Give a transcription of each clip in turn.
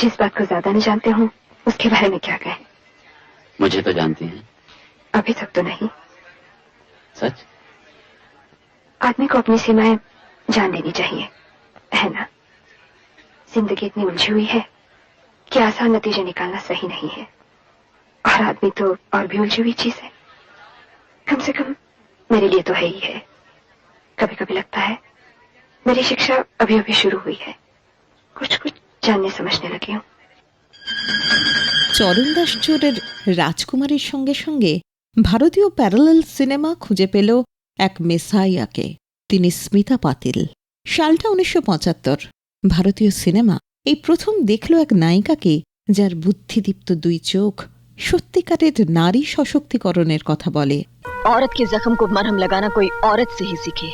जिस बात को ज़्यादा नहीं जानते हूँ उसके बारे में क्या कहें? मुझे तो जानती हैं। अभी तक तो नहीं। सच? आदमी को अपनी सीमाएँ जान लेनी चाहिए है ना? ज़िंदगी इतनी उलझी हुई है कि आसान नतीजे निकालना सही नहीं है। और आदमी तो और भी उलझी हुई चीज़ है। कम से कम मेरे लिए तो है ही है। कभी कभी लगता है मेरी शिक्षा अभी अभी शुरू हुई है। कुछ कुछ जानने समझने लगी हूँ চরণ দাস চোরের রাজকুমারীর সঙ্গে সঙ্গে ভারতীয় প্যারালাল সিনেমা খুঁজে পেল এক মেসাইয়াকে তিনি স্মিতা পাতিল সালটা উনিশশো পঁচাত্তর ভারতীয় সিনেমা এই প্রথম দেখল এক নায়িকাকে যার বুদ্ধিদীপ্ত দুই চোখ সত্যিকারের নারী সশক্তিকরণের কথা বলে औरत के जख्म को मरहम लगाना कोई औरत से ही सीखे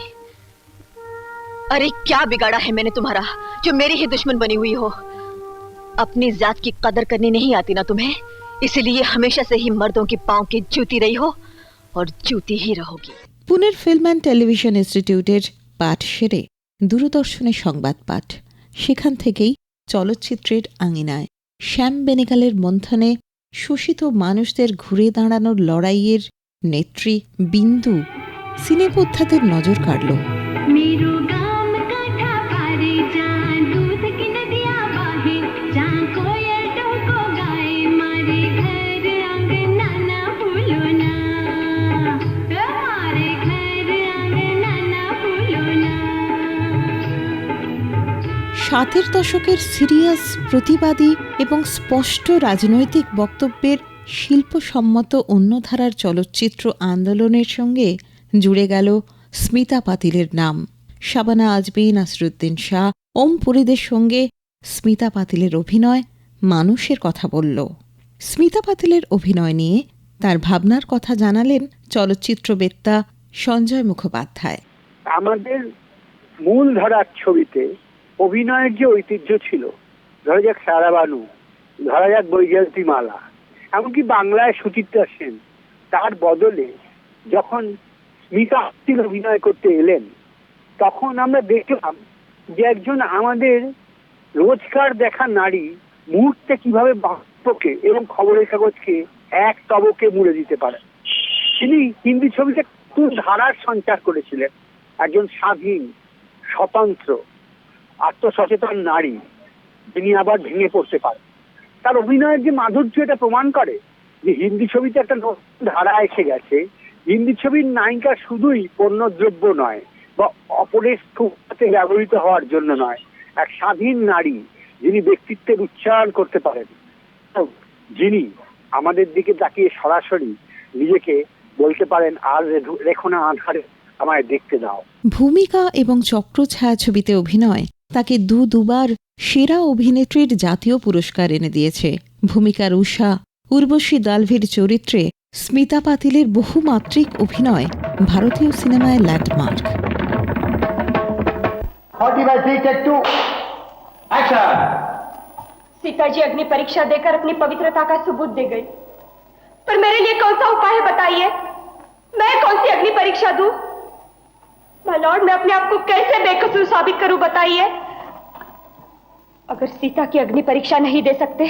अरे क्या बिगाड़ा है मैंने तुम्हारा जो मेरी ही दुश्मन बनी हुई हो अपनी जात की कदर करनी नहीं आती ना तुम्हें इसलिए हमेशा से ही मर्दों की पांव की जूती रही हो और जूती ही रहोगी পুনের ফিল্ম অ্যান্ড টেলিভিশন ইনস্টিটিউটের পাঠ সেরে দূরদর্শনের সংবাদ পাঠ সেখান থেকেই চলচ্চিত্রের আঙিনায় শ্যাম বেনেগালের মন্থনে শোষিত মানুষদের ঘুরে দাঁড়ানোর লড়াইয়ের নেত্রী বিন্দু সিনেপোদ্ধাদের নজর কাড়ল সাতের দশকের সিরিয়াস, প্রতিবাদী এবং স্পষ্ট রাজনৈতিক বক্তব্যের শিল্পসম্মত অন্য ধারার চলচ্চিত্র আন্দোলনের সঙ্গে জুড়ে গেল স্মিতা পাতিলের নাম। শাবানা আজমি নাসরুদ্দিন শাহ ওম পুরীদের সঙ্গে স্মিতা পাতিলের অভিনয় মানুষের কথা বলল। স্মিতা পাতিলের অভিনয় নিয়ে তার ভাবনার কথা জানালেন চলচ্চিত্রবেত্তা সঞ্জয় মুখোপাধ্যায়। আমাদের মূল ধারার ছবিতে অভিনয়ের যে ঐতিহ্য ছিল, ধরা যাক সারাবানু, ধরা যাক বৈজয়ন্তী মালা এমনকি বাংলায় সুচিত্রা সেন, তার বদলে যখন স্মিতা পাতিল অভিনয় করতে এলেন, তখন আমরা দেখলাম যে একজন আমাদের রোজকার দেখা নারী মুহূর্তে কীভাবে বাক্যকে এবং খবরের কাগজকে এক তবকে মুড়ে দিতে পারে। তিনি হিন্দি ছবিতে নতুন ধারার সঞ্চার করেছিলেন। একজন স্বাধীন, স্বতন্ত্র আত্মসচেতন নারী যিনি আবার ভেঙে পড়তে পারে তার অভিনয়ের যে মাধুর্য এটা প্রমাণ করে যে হিন্দি ছবিতে একটা নতুন ধারা এসে গেছে। হিন্দি ছবির নায়িকা শুধুই পণ্যদ্রব্য নয়, বা অপরের স্থূপতে ব্যবহৃত হওয়ার জন্য নয়, এক স্বাধীন নারী যিনি ব্যক্তিত্বের উচ্চারণ করতে পারেন। যিনি আমাদের দিকে তাকিয়ে সরাসরি নিজেকে বলতে পারেন আর রেধু- রেখো না, আধারে আমায় দেখতে দাও। ভূমিকা এবং চক্র ছায়াছবিতে অভিনয় তাকে দু দুবার সেরা অভিনেত্রীর জাতীয় পুরস্কার এনে দিয়েছে ভূমিকার উষা উর্বশী দালভির চরিত্রে স্মিতা পাতিলের বহুমাত্রিক অভিনয় ভারতীয় সিনেমায় ল্যান্ডমার্ক सीता जी अग्नि परीक्षा देकर अपनी पवित्रता का सबूत दे गई पर मेरे लिए कौन सा उपाय है बताइए मैं कौन सी अग्नि परीक्षा दूं माय लॉर्ड मैं अपने आप को कैसे बेकसूर साबित करूं बताइए अगर सीता की अग्नि परीक्षा नहीं दे सकते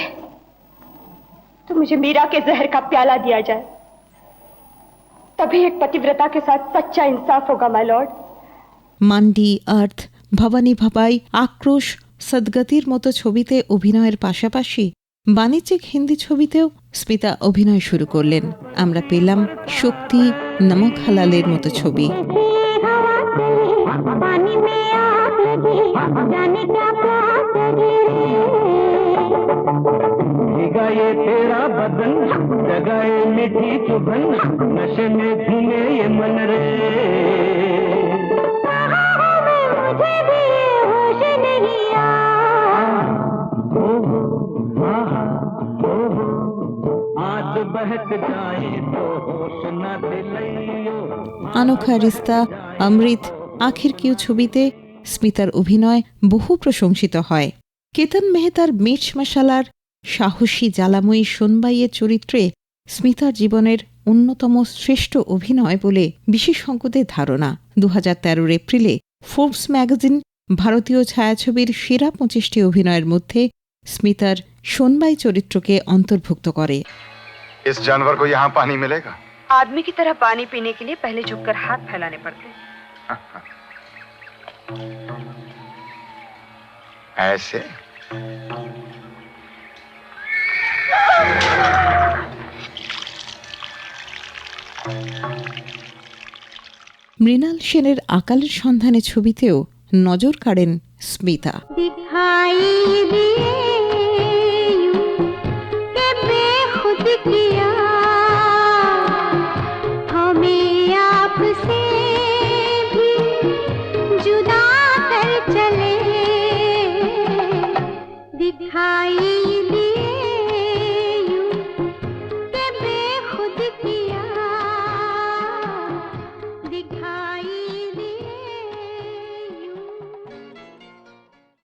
तो मुझे मीरा के जहर का प्याला दिया जाए तभी एक पतिव्रता के साथ सच्चा इंसाफ होगा माय लॉर्ड মান্ডি আর্থ ভবানী ভাবাই আক্রোশ সদ্গতির মতো ছবিতে অভিনয়ের পাশাপাশি বাণিজ্যিক হিন্দি ছবিতেও স্মিতা অভিনয় শুরু করলেন আমরা পেলাম শক্তি নমক হালালের মতো ছবি हवा तेरी पानी में आग लगी जाने क्या प्यास लगी जगाए तेरा बदन जगाए मीठी चुभन नशे में झूमे ये मन रे। कहाँ हूँ मैं मुझे भी होश नहीं आया। ओ हो, आहा, ओ हो, आज बहक जाए तो होश न दिलाइयो আনোখা রিস্তা অমৃত আখির কিউ ছবিতে স্মিতার অভিনয় বহু প্রশংসিত হয় কেতন মেহতার মির্চ মশালার সাহসী জ্বালাময়ী সোনবাইয়ের চরিত্রে স্মিতার জীবনের অন্যতম শ্রেষ্ঠ অভিনয় বলে বিশেষজ্ঞদের ধারণা দু হাজার এপ্রিলে ফোর্বস ম্যাগাজিন ভারতীয় ছায়াছবির সেরা পঁচিশটি অভিনয়ের মধ্যে স্মিতার সোনবাই চরিত্রকে অন্তর্ভুক্ত করে इस जानवर को यहाँ पानी मिलेगा आदमी की तरह पानी पीने के लिए पहले झुककर हाथ फैलाने पड़ते हैं। ऐसे? মৃণাল সেনের আকালের সন্ধানে ছবিতেও নজর কাড়েন স্মিতা।